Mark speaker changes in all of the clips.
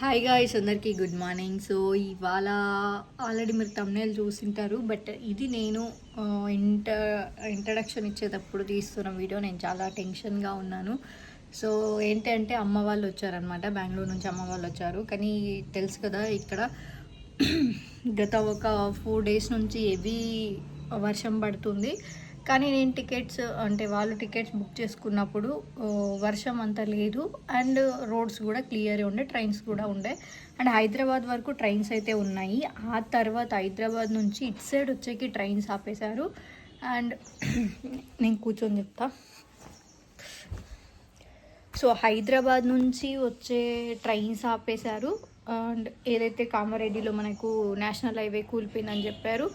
Speaker 1: Hi guys అందరికీ good morning so ఇవాళ already మీరు తమ్నేలు చూసింటారు బట్ ఇది నేను ఇంట ఇంట్రడక్షన్ ఇచ్చేటప్పుడు తీస్తున్న వీడియో నేను చాలా టెన్షన్గా ఉన్నాను. సో ఏంటంటే అమ్మ వాళ్ళు వచ్చారనమాట బెంగళూరు నుంచి అమ్మ వాళ్ళు వచ్చారు. కానీ తెలుసు కదా ఇక్కడ గత ఒక ఫోర్ డేస్ నుంచి హెవీ వర్షం పడుతుంది. కానీ నేను టికెట్స్ అంటే వాళ్ళు టికెట్స్ బుక్ చేసుకున్నప్పుడు వర్షం అంత లేదు. అండ్ రోడ్స్ కూడా క్లియర్ ఉండే ట్రైన్స్ కూడా ఉండే. అండ్ హైదరాబాద్ వరకు ట్రైన్స్ అయితే ఉన్నాయి. ఆ తర్వాత హైదరాబాద్ నుంచి ఇటు సైడ్ వచ్చేకి ట్రైన్స్ ఆపేశారు. అండ్ నేను కూర్చొని చెప్తా. సో హైదరాబాద్ నుంచి వచ్చే ట్రైన్స్ ఆపేశారు. అండ్ ఏదైతే కామారెడ్డిలో మనకు నేషనల్ హైవే కూలిపోయిందని చెప్పారు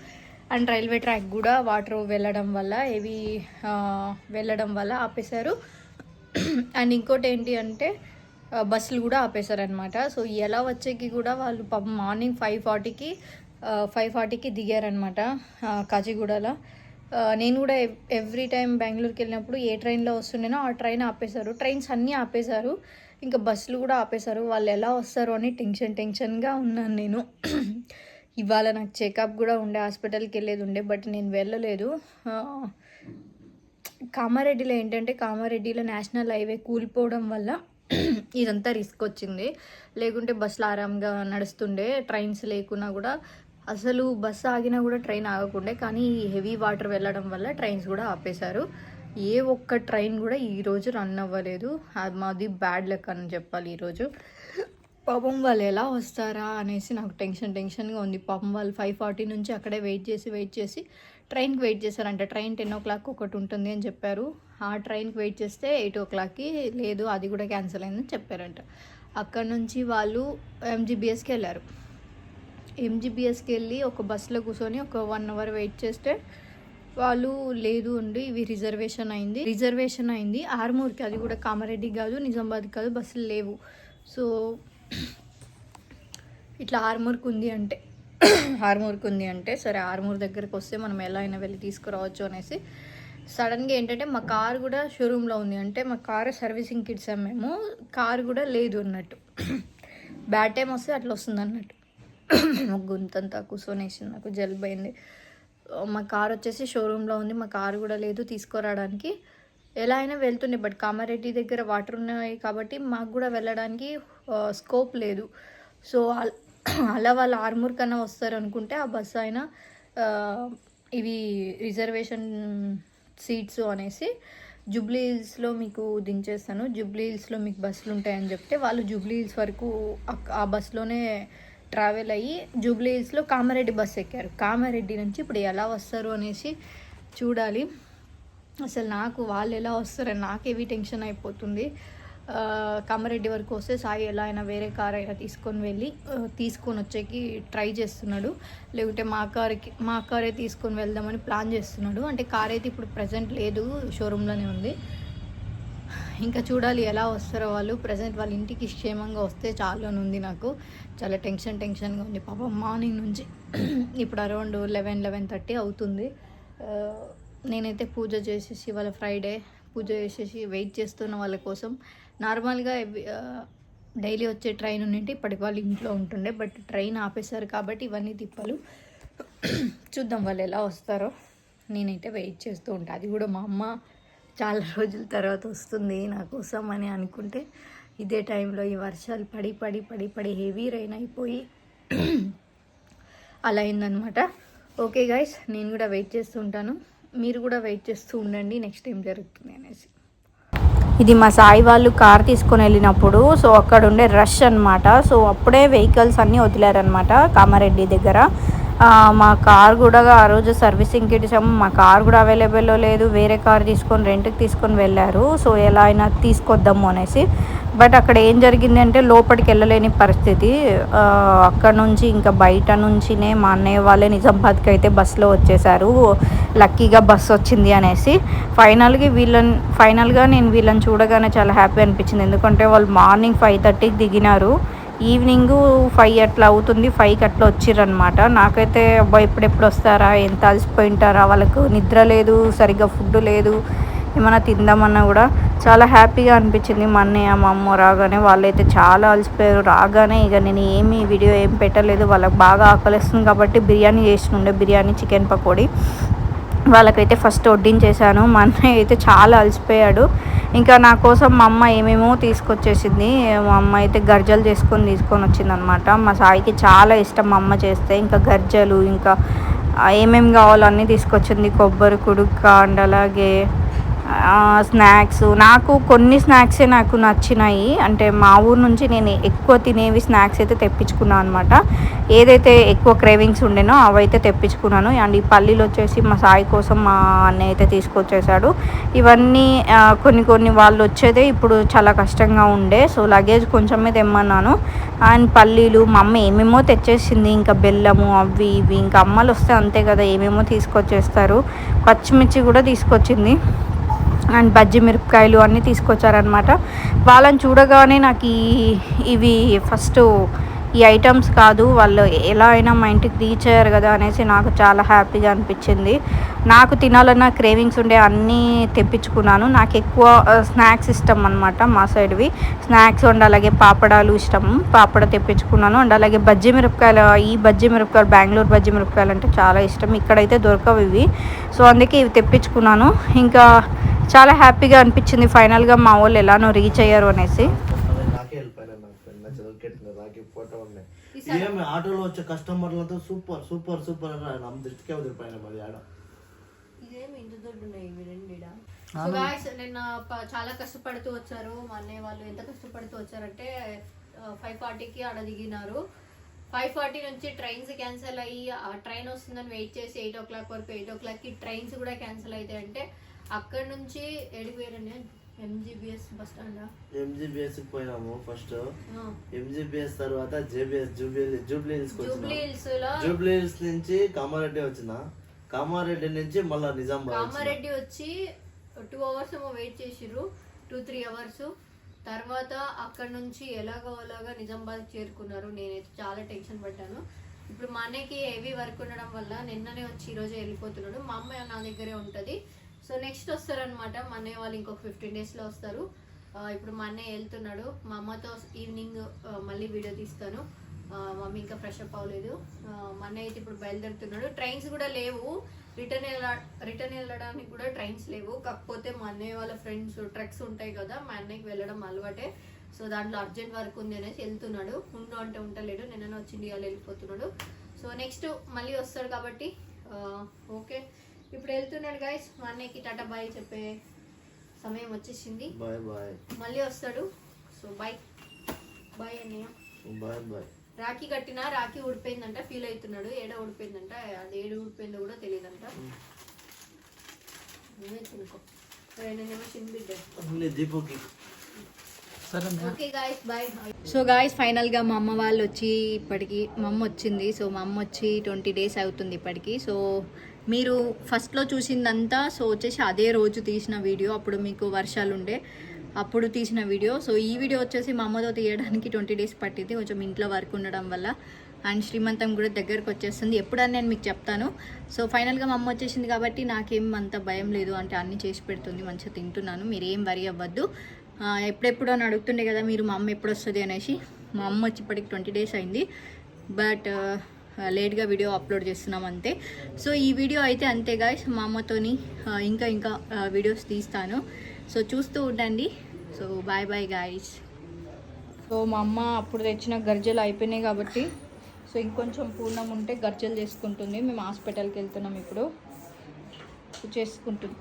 Speaker 1: అండ్ రైల్వే ట్రాక్ కూడా వాటర్ వెళ్ళడం వల్ల ఏవి వెళ్ళడం వల్ల ఆపేశారు. అండ్ ఇంకోటి ఏంటి అంటే బస్సులు కూడా ఆపేశారనమాట సో ఎలా వచ్చేకి కూడా వాళ్ళు పాపం మార్నింగ్ ఫైవ్ ఫార్టీకి ఫైవ్ ఫార్టీకి దిగారనమాట కాచిగూడలో నేను కూడా ఎవ్రీ టైం బెంగళూరుకి వెళ్ళినప్పుడు ఏ ట్రైన్లో వస్తున్నానో ఆ ట్రైన్ ఆపేశారు. ట్రైన్స్ అన్నీ ఆపేశారు. ఇంకా బస్సులు కూడా ఆపేశారు. వాళ్ళు ఎలా వస్తారు అని టెన్షన్ టెన్షన్గా ఉన్నాను నేను. ఇవాళ నాకు చెకప్ కూడా ఉండే హాస్పిటల్కి వెళ్ళేది ఉండే బట్ నేను వెళ్ళలేదు. కామారెడ్డిలో ఏంటంటే కామారెడ్డిలో నేషనల్ హైవే కూలిపోవడం వల్ల ఇదంతా రిస్క్ వచ్చింది. లేకుంటే బస్సులు ఆరాంగా నడుస్తుండే ట్రైన్స్ లేకున్నా కూడా అసలు బస్సు ఆగినా కూడా ట్రైన్ ఆగకుండే కానీ హెవీ వాటర్ వెళ్ళడం వల్ల ట్రైన్స్ కూడా ఆపేశారు. ఏ ఒక్క ట్రైన్ కూడా ఈరోజు రన్ అవ్వలేదు. అది మాది బ్యాడ్ లెక్క అని చెప్పాలి ఈరోజు పాపం వాళ్ళు ఎలా వస్తారా అనేసి నాకు టెన్షన్ టెన్షన్గా ఉంది. పాపం వాళ్ళు ఫైవ్ ఫార్టీ నుంచి అక్కడే వెయిట్ చేసి వెయిట్ చేసి ట్రైన్కి వెయిట్ చేశారంట. ట్రైన్ టెన్ ఓ క్లాక్ ఒకటి ఉంటుంది అని చెప్పారు. ఆ ట్రైన్కి వెయిట్ చేస్తే ఎయిట్ ఓ క్లాక్కి లేదు అది కూడా క్యాన్సిల్ అయిందని చెప్పారంట. అక్కడ నుంచి వాళ్ళు ఎంజీబీఎస్కి వెళ్ళారు. ఎంజీబీఎస్కి వెళ్ళి ఒక బస్సులో కూర్చొని ఒక వన్ అవర్ వెయిట్ చేస్తే వాళ్ళు లేదు అండి ఇవి రిజర్వేషన్ అయింది. రిజర్వేషన్ అయింది. ఆర్మూర్కి అది కూడా కామారెడ్డి కాదు నిజామాబాద్ కాదు బస్సులు లేవు. సో ఇట్లా ఆర్మూర్కి ఉంది అంటే ఆర్మూర్కి ఉంది అంటే సరే ఆర్మూర్ దగ్గరికి వస్తే మనం ఎలా అయినా వెళ్ళి తీసుకురావచ్చు అనేసి సడన్గా ఏంటంటే మా కార్ కూడా షోరూంలో ఉంది. అంటే మా కార్ సర్వీసింగ్కి ఇచ్చాం మేము కార్ కూడా లేదు అన్నట్టు. బ్యాడ్ టైం వస్తే అట్లా వస్తుంది అన్నట్టు. గొంతంతా కూర్చొనేసింది నాకు జలుబు అయింది మా కార్ వచ్చేసి షోరూంలో ఉంది మా కార్ కూడా లేదు తీసుకురావడానికి. ఎలా అయినా వెళ్తుండే బట్ కామారెడ్డి దగ్గర వాటర్ ఉన్నాయి కాబట్టి మాకు కూడా వెళ్ళడానికి స్కోప్ లేదు. సో అలా వాళ్ళు ఆర్మూర్ కన్నా వస్తారు అనుకుంటే ఆ బస్సు అయినా ఇవి రిజర్వేషన్ సీట్స్ అనేసి జూబ్లీ హిల్స్లో మీకు దించేస్తాను. జూబ్లీ హిల్స్లో మీకు బస్సులు ఉంటాయని చెప్తే వాళ్ళు జూబ్లీ హిల్స్ వరకు ఆ బస్సులోనే ట్రావెల్ అయ్యి జూబ్లీ హిల్స్లో కామారెడ్డి బస్ ఎక్కారు. కామారెడ్డి నుంచి ఇప్పుడు ఎలా వస్తారు అనేసి చూడాలి. అసలు నాకు వాళ్ళు ఎలా వస్తారని నాకేవి టెన్షన్ అయిపోతుంది. కామరెడ్డి కామారెడ్డి వరకు వస్తే సాయి ఎలా అయినా వేరే కార్ అయినా తీసుకొని వెళ్ళి తీసుకొని వచ్చేకి ట్రై చేస్తున్నాడు. లేకుంటే మా కార్కి మా కారే తీసుకొని వెళ్దామని ప్లాన్ చేస్తున్నాడు. అంటే కార్ అయితే ఇప్పుడు ప్రజెంట్ లేదు షోరూంలోనే ఉంది. ఇంకా చూడాలి ఎలా వస్తారో వాళ్ళు. ప్రజెంట్ వాళ్ళ ఇంటికి క్షేమంగా వస్తే చాలు అని ఉంది నాకు. చాలా టెన్షన్ టెన్షన్గా ఉంది. పాపం మార్నింగ్ నుంచి ఇప్పుడు అరౌండ్ లెవెన్ లెవెన్ థర్టీ అవుతుంది. నేనైతే పూజ చేసేసి వాళ్ళ ఫ్రైడే పూజ చేసేసి వెయిట్ చేస్తున్న వాళ్ళ కోసం. నార్మల్గా డైలీ వచ్చే ట్రైన్ ఉండింటే ఇప్పటికి వాళ్ళు ఇంట్లో ఉంటుండే బట్ ట్రైన్ ఆపేశారు కాబట్టి ఇవన్నీ తిప్పలు. చూద్దాం వాళ్ళు ఎలా వస్తారో. నేనైతే వెయిట్ చేస్తూ ఉంటాను అది కూడా మా అమ్మ చాలా రోజుల తర్వాత వస్తుంది నా కోసం అని అనుకుంటే ఇదే టైంలో ఈ వర్షాలు పడి పడి పడి పడి హెవీ రైన్ అయిపోయి అలా అయిందనమాట ఓకే గైస్ నేను కూడా వెయిట్ చేస్తూ ఉంటాను. మీరు కూడా వెయిట్ చేస్తూ ఉండండి నెక్స్ట్ ఏం జరుగుతుంది అనేసి.
Speaker 2: ఇది మా సాయి వాళ్ళు కార్ తీసుకొని వెళ్ళినప్పుడు సో అక్కడ ఉండే రష్ అన్నమాట. సో అప్పుడే వెహికల్స్ అన్నీ వదిలారనమాట కామారెడ్డి దగ్గర. మా కార్ కూడా ఆ రోజు సర్వీసింగ్కి ఇచ్చాము. మా కార్ కూడా అవైలబుల్లో లేదు. వేరే కార్ తీసుకొని రెంట్కి తీసుకొని వెళ్ళారు. సో ఎలా అయినా తీసుకొద్దాము అనేసి. బట్ అక్కడ ఏం జరిగింది అంటే లోపలికి వెళ్ళలేని పరిస్థితి. అక్కడ నుంచి ఇంకా బయట నుంచినే మా అన్నయ్య వాళ్ళే నిజామాబాద్కి అయితే బస్సులో వచ్చేసారు. లక్కీగా బస్సు వచ్చింది అనేసి ఫైనల్గా వీళ్ళని ఫైనల్గా నేను వీళ్ళని చూడగానే చాలా హ్యాపీ అనిపించింది. ఎందుకంటే వాళ్ళు మార్నింగ్ ఫైవ్ థర్టీకి దిగినారు. ఈవినింగ్ ఫైవ్ అట్లా అవుతుంది ఫైవ్కి అట్లా వచ్చిర్రనమాట నాకైతే అబ్బా ఎప్పుడెప్పుడు వస్తారా? ఎంత అలసిపోయి ఉంటారా వాళ్ళకు నిద్ర లేదు సరిగ్గా ఫుడ్ లేదు ఏమైనా తిందామన్నా కూడా చాలా హ్యాపీగా అనిపించింది. మా అన్నయ్య మా అమ్మ రాగానే వాళ్ళైతే చాలా అలసిపోయారు. రాగానే ఇక నేను ఏమి వీడియో ఏం పెట్టలేదు. వాళ్ళకి బాగా ఆకలిస్తుంది కాబట్టి బిర్యానీ చేసి ఉండే బిర్యానీ చికెన్ పకోడీ. వాళ్ళకైతే ఫస్ట్ వడ్డించేశాను. మా అన్నయ్య అయితే చాలా అలసిపోయాడు. ఇంకా నా కోసం మా అమ్మ ఏమేమో తీసుకొచ్చేసింది. మా అమ్మ అయితే గర్జలు చేసుకొని తీసుకొని వచ్చిందనమాట. మా సాయికి చాలా ఇష్టం మా అమ్మ చేస్తే. ఇంకా గర్జలు ఇంకా ఏమేమి కావాలో అన్నీ తీసుకొచ్చింది. కొబ్బరి కుడుక అండ్ అలాగే స్నాక్స్. నాకు కొన్ని స్నాక్సే నాకు నచ్చినాయి. అంటే మా ఊరు నుంచి నేను ఎక్కువ తినేవి స్నాక్స్ అయితే తెప్పించుకున్నాను అనమాట ఏదైతే ఎక్కువ క్రేవింగ్స్ ఉండేనో అవైతే తెప్పించుకున్నాను. అండ్ ఈ పల్లీలు వచ్చేసి మా సాయి కోసం మా అన్నయ్య అయితే తీసుకొచ్చేసాడు. ఇవన్నీ కొన్ని కొన్ని వాళ్ళు వచ్చేదే ఇప్పుడు చాలా కష్టంగా ఉండే. సో లగేజ్ కొంచెమే తెమ్మన్నాను. అండ్ పల్లీలు మా అమ్మ ఏమేమో తెచ్చేసింది. ఇంకా బెల్లము అవి ఇవి. ఇంకా అమ్మలు వస్తే అంతే కదా ఏమేమో తీసుకొచ్చేస్తారు. పచ్చిమిర్చి కూడా తీసుకొచ్చింది. అండ్ బజ్జి మిరపకాయలు అన్నీ తీసుకొచ్చారనమాట వాళ్ళని చూడగానే నాకు ఈ ఇవి ఫస్ట్ ఈ ఐటమ్స్ కాదు వాళ్ళు ఎలా అయినా మా ఇంటికి రీచ్ అయ్యారు కదా అనేసి నాకు చాలా హ్యాపీగా అనిపించింది. నాకు తినాలన్న క్రేవింగ్స్ ఉండే అన్నీ తెప్పించుకున్నాను. నాకు ఎక్కువ స్నాక్స్ ఇష్టం అనమాట మా సైడ్వి. స్నాక్స్ అండ్ అలాగే పాపడాలు ఇష్టం. పాపడ తెప్పించుకున్నాను. అండ్ అలాగే బజ్జి మిరపకాయలు ఈ బజ్జి మిరపకాయలు బెంగళూరు బజ్జి మిరపకాయలు అంటే చాలా ఇష్టం. ఇక్కడైతే దొరకవు ఇవి. సో అందుకే ఇవి తెప్పించుకున్నాను. ఇంకా చాలా హ్యాపీగా అనిపించింది ఫైనల్గా మా వాళ్ళు ఎలానో రీచ్ అయ్యారు అనేసి
Speaker 3: అదే నాకే వెళ్ళిపోయినా నాకు ఫ్రెండ్ నా చదువుకెట్టింది నాకే ఫోటో ఉన్నాయి ఏమి ఆటోలో వచ్చే కస్టమర్లతో సూపర్ సూపర్ సూపర్ అని నమ్మ దృష్టికే వదిలిపోయినా మరి ఆడ.
Speaker 1: ఇదేమి ఇంత దొడ్డు ఉన్నాయి నిన్న చాలా కష్టపడుతూ వచ్చారు. మా అన్నయ్య వాళ్ళు ఎంత కష్టపడుతూ వచ్చారంటే ఫైవ్ ఫార్టీకి ఆడ దిగినారు. ఫైవ్ ఫార్టీ నుంచి ట్రైన్స్ క్యాన్సిల్ అయ్యి ఆ ట్రైన్ వస్తుందని వెయిట్ చేసి ఎయిట్ ఓ క్లాక్ వరకు ఎయిట్ ఓ క్లాక్కి ట్రైన్స్ కూడా క్యాన్సిల్ అవుతాయి అంటే అక్కడ నుంచి ఎడిపోయారండి ఎంజీబీఎస్ బస్ స్టాండా
Speaker 3: ఎంజీబీఎస్ పోయినాము ఫస్ట్ ఎంజీబీఎస్ తర్వాత జేబీఎస్ జూబ్లీ జూబ్లీ హిల్స్
Speaker 1: జూబ్లీ హిల్స్లో?
Speaker 3: జూబ్లీ హిల్స్ నుంచి కామారెడ్డి వచ్చిన. కామారెడ్డి నుంచి మళ్ళా నిజామాబాద్.
Speaker 1: కామారెడ్డి వచ్చి టూ అవర్స్ ఏమో వెయిట్ చేసిర్రు. Two three hours. తర్వాత అక్కడ నుంచి ఎలాగో అలాగా నిజామాబాద్ చేరుకున్నారు. నేనైతే చాలా టెన్షన్ పడ్డాను. ఇప్పుడు మా అన్నయ్యకి హెవీ వర్క్ ఉండడం వల్ల నిన్ననే వచ్చి ఈరోజు వెళ్ళిపోతున్నాడు. మా అమ్మ నా దగ్గరే ఉంటుంది. సో నెక్స్ట్ వస్తారనమాట మా అన్నయ్య వాళ్ళు ఇంకొక ఫిఫ్టీన్ డేస్లో వస్తారు. ఇప్పుడు మా అన్నయ్య వెళ్తున్నాడు. మా అమ్మతో ఈవినింగ్ మళ్ళీ వీడియో తీస్తాను. మమ్మీ ఇంకా ఫ్రెష్ అప్ అవ్వలేదు. మా అన్నయ్య అయితే ఇప్పుడు బయలుదేరుతున్నాడు. ట్రైన్స్ కూడా లేవు. రిటర్న్ వెళ్ళ రిటర్న్ వెళ్ళడానికి కూడా ట్రైన్స్ లేవు. కాకపోతే మా అన్నయ్య వాళ్ళ ఫ్రెండ్స్ ట్రక్స్ ఉంటాయి కదా మా అన్నయ్యకి వెళ్ళడం అలవాటే. సో దాంట్లో అర్జెంట్ వర్క్ ఉంది అనేసి వెళ్తున్నాడు. ఉండు అంటే ఉండలేడు. నిన్న వచ్చి ఇండియాలో వెళ్ళిపోతున్నాడు. సో నెక్స్ట్ మళ్ళీ వస్తాడు కాబట్టి ఓకే ఇప్పుడు వెళ్తున్నాడు గాయస్ మా అన్నయ్యకి టాటా బాయ్ చెప్పే సమయం వచ్చేసింది.
Speaker 3: Bye bye.
Speaker 1: మళ్ళీ వస్తాడు. So bye. బాయ్ అన్నయ్య.
Speaker 3: Bye bye.
Speaker 1: రాఖీ కట్టినా రాఖీ ఊడిపోయిందంట ఫీల్ అవుతున్నాడు. ఏడ ఊడిపోయిందంట అది ఏడు ఊడిపోయిందో కూడా తెలియదంట. నువ్వే తినుకో నేనేమో చిన్న
Speaker 3: అసలు దీపుకి.
Speaker 1: Okay guys bye so guys ఫైనల్గా మా అమ్మ వాళ్ళు వచ్చి ఇప్పటికి మా అమ్మ వచ్చింది. సో మా అమ్మ వచ్చి ట్వంటీ డేస్ అవుతుంది ఇప్పటికి. సో మీరు ఫస్ట్లో చూసిందంతా సో వచ్చేసి అదే రోజు తీసిన వీడియో అప్పుడు మీకు వర్షాలు ఉండే అప్పుడు తీసిన వీడియో సో ఈ వీడియో వచ్చేసి మా అమ్మతో తీయడానికి ట్వంటీ డేస్ పట్టింది కొంచెం ఇంట్లో వర్క్ ఉండడం వల్ల. అండ్ శ్రీమంతం కూడా దగ్గరకు వచ్చేస్తుంది. ఎప్పుడని నేను మీకు చెప్తాను. సో ఫైనల్గా మా అమ్మ వచ్చేసింది కాబట్టి నాకేం అంత భయం లేదు. అంటే అన్నీ చేసి పెడుతుంది మంచిగా తింటున్నాను. మీరు ఏం వరి అవ్వద్దు ఎప్పుడెప్పుడు అని అడుగుతుండే కదా మీరు మా అమ్మ ఎప్పుడు వస్తుంది అనేసి. మా అమ్మ వచ్చి ఇప్పటికి ట్వంటీ డేస్ అయింది. బట్ లేట్గా వీడియో అప్లోడ్ చేస్తున్నాం అంతే. సో ఈ వీడియో అయితే అంతే గాయస్ మా అమ్మతోని ఇంకా ఇంకా వీడియోస్ తీస్తాను. సో చూస్తూ ఉండండి. So bye bye guys so మా అమ్మ అప్పుడు తెచ్చిన గర్జలు అయిపోయినాయి కాబట్టి సో ఇంకొంచెం పూర్ణం ఉంటే గర్జలు చేసుకుంటుంది. మేము హాస్పిటల్కి వెళ్తున్నాం ఇప్పుడు. చేసుకుంటుంది.